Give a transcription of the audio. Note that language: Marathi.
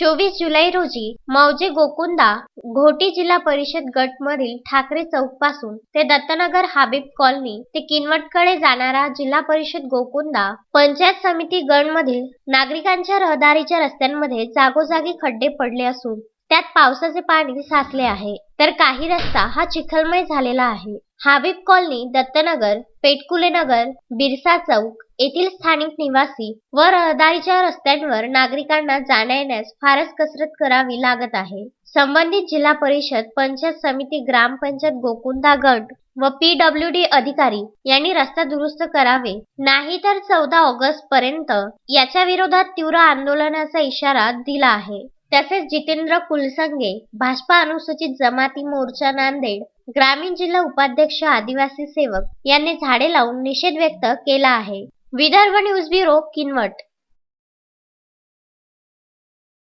चोवीस जुलै रोजी मौजे गोकुंदा घोटी जिल्हा परिषद गट मधील ठाकरे चौकपासून ते दत्तनगर हाबीब कॉलनी ते किनवटकडे जाणारा जिल्हा परिषद गोकुंदा पंचायत समिती गण मधील नागरिकांच्या रहदारीच्या रस्त्यांमध्ये जागोजागी खड्डे पडले असून त्यात पावसाचे पाणी साचले आहे. तर काही रस्ता हा चिखलमय झालेला आहे. हाबीब कॉलनी दत्तनगर पेटकुले नगर बिरसा चौक येथील स्थानिक निवासी व रहदारीच्या रस्त्यांवर नागरिकांना जाण्या येण्यास फारच कसरत करावी लागत आहे. संबंधित जिल्हा परिषद पंचायत समिती ग्रामपंचायत गोकुंदा गट व पीडब्ल्यूडी अधिकारी यांनी रस्ता दुरुस्त करावे. नाही तर चौदा ऑगस्ट पर्यंत याच्या विरोधात तीव्र आंदोलनाचा इशारा दिला आहे. तसेच जितेंद्र कुलसंगे भाजपा अनुसूचित जमाती मोर्चा नांदेड ग्रामीण जिल्हा उपाध्यक्ष आदिवासी सेवक यांनी झाडे लावून निषेध व्यक्त केला आहे. Vidarbha news bureau કિનવટ